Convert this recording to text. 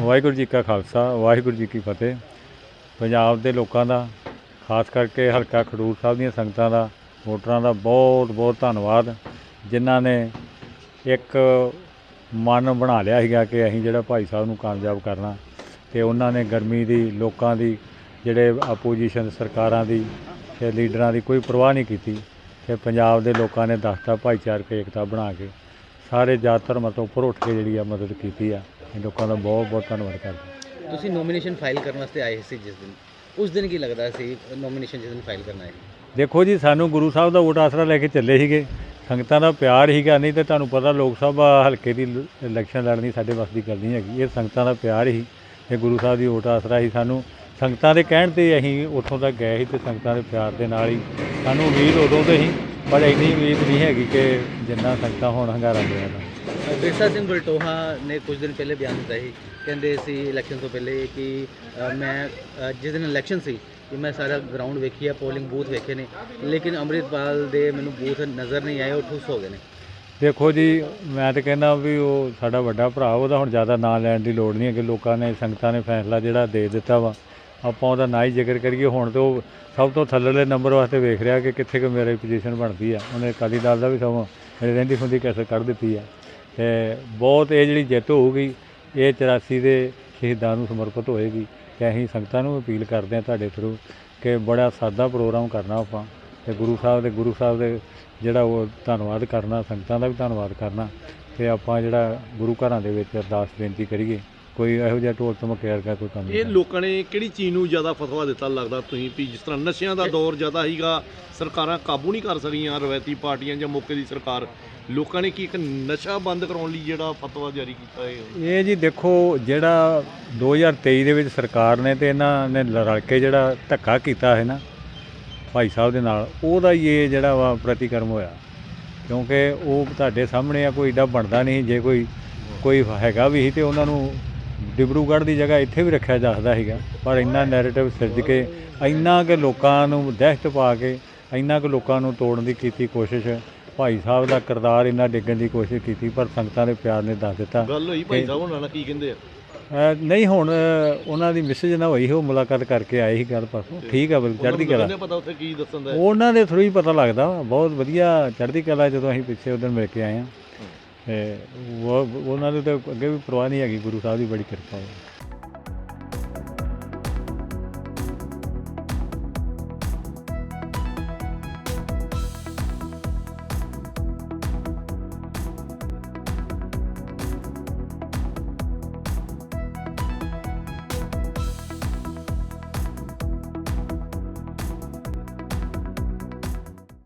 ਵਾਹਿਗੁਰੂ ਜੀ ਕਾ ਖਾਲਸਾ, ਵਾਹਿਗੁਰੂ ਜੀ ਕੀ ਫਤਿਹ। ਪੰਜਾਬ ਦੇ ਲੋਕਾਂ ਦਾ, ਖਾਸ ਕਰਕੇ ਹਲਕਾ ਖਡੂਰ ਸਾਹਿਬ ਦੀਆਂ ਸੰਗਤਾਂ ਦਾ, ਵੋਟਰਾਂ ਦਾ ਬਹੁਤ ਬਹੁਤ ਧੰਨਵਾਦ, ਜਿਨ੍ਹਾਂ ਨੇ ਇੱਕ ਮਨ ਬਣਾ ਲਿਆ ਸੀਗਾ ਕਿ ਅਸੀਂ ਜਿਹੜਾ ਭਾਈ ਸਾਹਿਬ ਨੂੰ ਕਾਮਯਾਬ ਕਰਨਾ, ਤੇ ਉਹਨਾਂ ਨੇ ਗਰਮੀ ਦੀ, ਲੋਕਾਂ ਦੀ, ਜਿਹੜੇ ਆਪੋਜੀਸ਼ਨ ਸਰਕਾਰਾਂ ਦੀ ਤੇ ਲੀਡਰਾਂ ਦੀ ਕੋਈ ਪਰਵਾਹ ਨਹੀਂ ਕੀਤੀ, ਤੇ ਪੰਜਾਬ ਦੇ ਲੋਕਾਂ ਨੇ ਦੱਸਤਾ ਭਾਈਚਾਰਕ ਏਕਤਾ ਬਣਾ ਕੇ, ਸਾਰੇ ਜਾਤ ਧਰਮਾਂ ਤੋਂ ਉੱਪਰ ਉੱਠ ਕੇ ਜਿਹੜੀ ਆ ਮਦਦ ਕੀਤੀ ਆ। ਲੋਕਾਂ ਦਾ ਬਹੁਤ ਬਹੁਤ ਧੰਨਵਾਦ ਕਰਦੇ ਤੁਸੀਂ ਨੋਮੀਨੇਸ਼ਨ ਫਾਈਲ ਕਰਨ ਵਾਸਤੇ ਆਏ ਸੀ ਜਿਸ ਦਿਨ? ਉਸ ਦਿਨ ਕੀ ਲੱਗਦਾ ਸੀ ਨੋਮੀਨੇਸ਼ਨ ਜਿਸ ਦਿਨ ਫਾਈਲ ਕਰਨਾ ਹੈ ਦੇਖੋ ਜੀ ਸਾਨੂੰ ਗੁਰੂ ਸਾਹਿਬ ਦਾ ਵੋਟ ਆਸਰਾ ਲੈ ਕੇ ਚੱਲੇ ਸੀਗੇ। ਸੰਗਤਾਂ ਦਾ ਪਿਆਰ ਹੀਗਾ ਨਹੀਂ ਤੇ ਤੁਹਾਨੂੰ ਪਤਾ ਲੋਕ ਸਭਾ ਹਲਕੇ ਦੀ ਲ- ਇਲੈਕਸ਼ਨ ਲੜਨੀ ਸਾਡੇ ਵੱਸ ਦੀ ਗੱਲ ਨਹੀਂ ਹੈਗੀ। ਇਹ ਸੰਗਤਾਂ ਦਾ ਪਿਆਰ ਹੀ ਇਹ ਗੁਰੂ ਸਾਹਿਬ ਦੀ ਵੋਟ ਆਸਰਾ ਹੀ ਸਾਨੂੰ। ਸੰਗਤਾਂ ਦੇ ਕਹਿਣ ਤੇ ਅਸੀਂ ਉੱਥੋਂ ਤੱਕ ਗਏ ਸੀ ਤੇ ਸੰਗਤਾਂ ਦੇ ਪਿਆਰ ਦੇ ਨਾਲ ਹੀ ਸਾਨੂੰ ਉਮੀਦ ਉਦੋਂ ਤੇ ਸੀ ਪਰ ਇੰਨੀ ਉਮੀਦ ਨਹੀਂ ਹੈਗੀ ਕਿ ਜਿੰਨਾ ਸੰਗਤਾਂ ਹੁਣ ਹੰਗਾਰਾ ਦਾ ਬਿਰਸਾ ਸਿੰਘ ਬਲਟੋਹਾ ਨੇ ਕੁਝ ਦਿਨ ਪਹਿਲੇ ਬਿਆਨ ਦਿੱਤਾ ਸੀ। ਕਹਿੰਦੇ ਸੀ ਇਲੈਕਸ਼ਨ ਤੋਂ ਪਹਿਲੇ ਕਿ ਅ, ਮੈਂ ਅ, ਜਿਸ ਦਿਨ ਇਲੈਕਸ਼ਨ ਸੀ ਕਿ ਮੈਂ ਸਾਰਾ ਗਰਾਊਂਡ ਵੇਖੀ ਆ ਪੋਲਿੰਗ ਬੂਥ ਵੇਖੇ ਨੇ। ਲੇਕਿਨ ਅੰਮ੍ਰਿਤਪਾਲ ਦੇ ਮੈਨੂੰ ਬੂਥ ਨਜ਼ਰ ਨਹੀਂ ਆਏ ਉਹ ਠੁੱਸ ਹੋ ਗਏ ਨੇ। ਦੇਖੋ ਜੀ ਮੈਂ ਤਾਂ ਕਹਿੰਦਾ ਵੀ ਉਹ ਸਾਡਾ ਵੱਡਾ ਭਰਾ ਉਹਦਾ ਹੁਣ ਜ਼ਿਆਦਾ ਨਾਂ ਲੈਣ ਦੀ ਲੋੜ ਨਹੀਂ ਹੈ ਕਿ ਲੋਕਾਂ ਨੇ ਸੰਗਤਾਂ ਨੇ ਫੈਸਲਾ ਜਿਹੜਾ ਦੇ ਦਿੱਤਾ ਵਾ। ਆਪਾਂ ਉਹਦਾ ਨਾ ਹੀ ਜ਼ਿਕਰ ਕਰੀਏ, ਹੁਣ ਤੇ ਉਹ ਸਭ ਤੋਂ ਥੱਲੇਲੇ ਨੰਬਰ ਵਾਸਤੇ ਵੇਖ ਰਿਹਾ ਕਿ ਕਿੱਥੇ ਕੁ ਮੇਰੀ ਪੋਜੀਸ਼ਨ ਬਣਦੀ ਆ। ਉਹਨੇ ਅਕਾਲੀ ਦਲ ਦਾ ਵੀ ਸਗੋਂ ਮੇਰੇ ਰਹਿੰਦੀ ਹੁੰਦੀ ਕੈਸੇ ਕੱਢ ਦਿੱਤੀ ਆ। ਤੇ ਬਹੁਤ ਇਹ ਜਿਹੜੀ ਜਿੱਤ ਹੋਊਗੀ, ਇਹ 84 ਦੇ ਸ਼ਹੀਦਾਂ ਨੂੰ ਸਮਰਪਿਤ ਹੋਏਗੀ। ਤੇ ਅਸੀਂ ਸੰਗਤਾਂ ਨੂੰ ਅਪੀਲ ਕਰਦੇ ਹਾਂ ਤੁਹਾਡੇ ਥਰੂ ਕਿ ਬੜਾ ਸਾਦਾ ਪ੍ਰੋਗਰਾਮ ਕਰਨਾ ਆਪਾਂ। ਤੇ ਗੁਰੂ ਸਾਹਿਬ ਦੇ, ਗੁਰੂ ਸਾਹਿਬ ਦੇ ਜਿਹੜਾ ਉਹ ਧੰਨਵਾਦ ਕਰਨਾ, ਸੰਗਤਾਂ ਦਾ ਵੀ ਧੰਨਵਾਦ ਕਰਨਾ। ਤੇ ਆਪਾਂ ਜਿਹੜਾ ਗੁਰੂ ਘਰਾਂ ਦੇ ਵਿੱਚ ਅਰਦਾਸ ਬੇਨਤੀ ਕਰੀਏ। ਕੋਈ ਇਹੋ ਜਿਹਾ ਢੋਲ ਧਮਕੇ ਵਰਗਾ ਕੋਈ ਕੰਮ ਨਹੀਂ। ਇਹ ਲੋਕਾਂ ਨੇ ਕਿਹੜੀ ਚੀਜ਼ ਨੂੰ ਜ਼ਿਆਦਾ ਫਤਵਾ ਦਿੱਤਾ ਲੱਗਦਾ ਤੁਸੀਂ ਵੀ? ਜਿਸ ਤਰ੍ਹਾਂ ਨਸ਼ਿਆਂ ਦਾ ਦੌਰ ਜ਼ਿਆਦਾ ਸੀਗਾ ਸਰਕਾਰਾਂ ਕਾਬੂ ਨਹੀਂ ਕਰ ਸਕੀਆਂ ਰਵਾਇਤੀ ਪਾਰਟੀਆਂ ਜਾਂ ਮੌਕੇ ਦੀ ਸਰਕਾਰ। ਲੋਕਾਂ ਨੇ ਕੀ ਇੱਕ ਨਸ਼ਾ ਬੰਦ ਕਰਾਉਣ ਲਈ ਜਿਹੜਾ ਫਤਵਾ ਜਾਰੀ ਕੀਤਾ ਹੈ ਇਹ ਜੀ ਦੇਖੋ ਜਿਹੜਾ 2023 ਦੇ ਵਿੱਚ ਸਰਕਾਰ ਨੇ ਤੇ ਇਹਨਾਂ ਨੇ ਰਲ ਕੇ ਜਿਹੜਾ ਧੱਕਾ ਕੀਤਾ ਹੈ ਨਾ ਭਾਈ ਸਾਹਿਬ ਦੇ ਨਾਲ ਉਹਦਾ ਹੀ ਇਹ ਜਿਹੜਾ ਵਾ ਪ੍ਰਤੀਕਰਮ ਹੋਇਆ। ਕਿਉਂਕਿ ਉਹ ਤੁਹਾਡੇ ਸਾਹਮਣੇ ਆ ਕੋਈ ਏਡਾ ਬਣਦਾ ਨਹੀਂ ਜੇ ਕੋਈ ਕੋਈ ਹੈਗਾ ਵੀ ਸੀ ਤੇ ਉਹਨਾਂ ਨੂੰ ਡਿਬਰੂਗੜ੍ਹ ਦੀ ਜਗ੍ਹਾ ਇੱਥੇ ਵੀ ਰੱਖਿਆ ਜਾ ਸਕਦਾ ਸੀਗਾ ਪਰ ਇੰਨਾ ਨੈਰੇਟਿਵ ਸਿਰਜ ਕੇ ਇੰਨਾ ਕਿ ਲੋਕਾਂ ਨੂੰ ਦਹਿਸ਼ਤ ਪਾ ਕੇ ਇੰਨਾ ਕਿ ਲੋਕਾਂ ਨੂੰ ਤੋੜਨ ਦੀ ਕੀਤੀ ਕੋਸ਼ਿਸ਼ ਭਾਈ ਸਾਹਿਬ ਦਾ ਕਿਰਦਾਰ ਇੰਨਾ ਡਿੱਗਣ ਦੀ ਕੋਸ਼ਿਸ਼ ਕੀਤੀ ਪਰ ਸੰਗਤਾਂ ਦੇ ਪਿਆਰ ਨੇ ਦੱਸ ਦਿੱਤਾ ਗੱਲ ਹੋਈ ਭਾਈ ਸਾਹਿਬ ਨਾਲ ਕੀ ਕਹਿੰਦੇ ਆ ਨਹੀਂ ਹੁਣ ਉਹਨਾਂ ਦੀ ਮੈਸੇਜ ਨਾ ਹੋਈ ਉਹ ਮੁਲਾਕਾਤ ਕਰਕੇ ਆਏ ਸੀ ਗੱਲ ਪਰਸੋਂ ਠੀਕ ਆ ਬਲ ਚੜ੍ਹਦੀ ਕਲਾ ਉਹਨਾਂ ਪਤਾ ਉੱਥੇ ਕੀ ਦੱਸਣ ਦਾ ਹੈ। ਉਹਨਾਂ ਦੇ ਥਰੂ ਹੀ ਪਤਾ ਲੱਗਦਾ। ਬਹੁਤ ਵਧੀਆ ਚੜ੍ਹਦੀ ਕਲਾ ਜਦੋਂ ਅਸੀਂ ਪਿੱਛੇ ਉਦੋਂ ਮਿਲ ਕੇ ਆਏ ਆ ਤੇ ਉਹ ਉਹਨਾਂ ਨੂੰ ਤਾਂ ਅੱਗੇ ਵੀ ਪਰਵਾਹ ਨਹੀਂ ਹੈਗੀ, ਗੁਰੂ ਸਾਹਿਬ ਦੀ ਬੜੀ ਕਿਰਪਾ ਹੈ।